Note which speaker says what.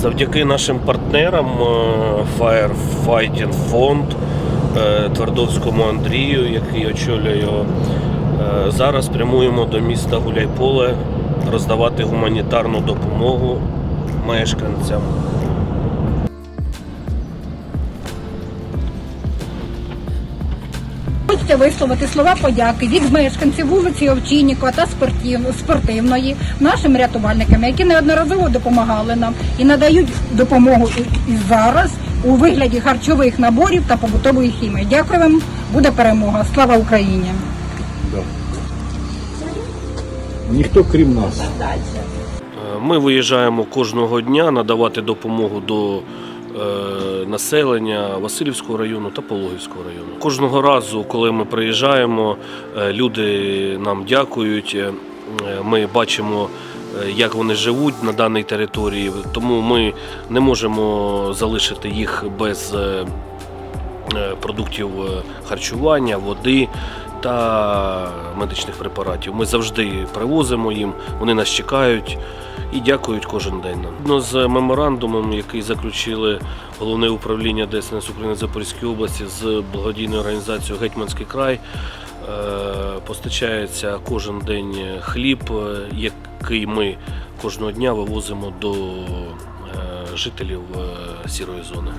Speaker 1: Завдяки нашим партнерам е, Firefighting Fund, е, Твардовському Андрію, який очолює його, е, зараз прямуємо до міста Гуляйполе роздавати гуманітарну допомогу мешканцям.
Speaker 2: Хочеться висловити слова подяки від мешканців вулиці Овчиннікова та спортив- спортивної нашим рятувальникам, які неодноразово допомагали нам і надають допомогу і- і зараз у вигляді харчових наборів та побутової хімії. Дякую вам, буде перемога. Слава Україні!
Speaker 3: Ніхто крім нас.
Speaker 1: Ми виїжджаємо кожного дня надавати допомогу до е, населення Васильівського району та Пологівського району. Кожного разу, коли ми приїжджаємо, е, люди нам дякують. е, Ми бачимо, е, як вони живуть на даній території, тому ми не можемо залишити їх без продуктів харчування, води та медичних препаратів. Ми завжди привозимо їм, вони нас чекають і дякують кожен день. Згідно з меморандумом, який заключили головне управління ДСНС України Запорізькій області з благодійною організацією Гетьманський край. е, Постачається кожен день хліб, е, який ми кожного дня вивозимо до е, жителів сірої зони.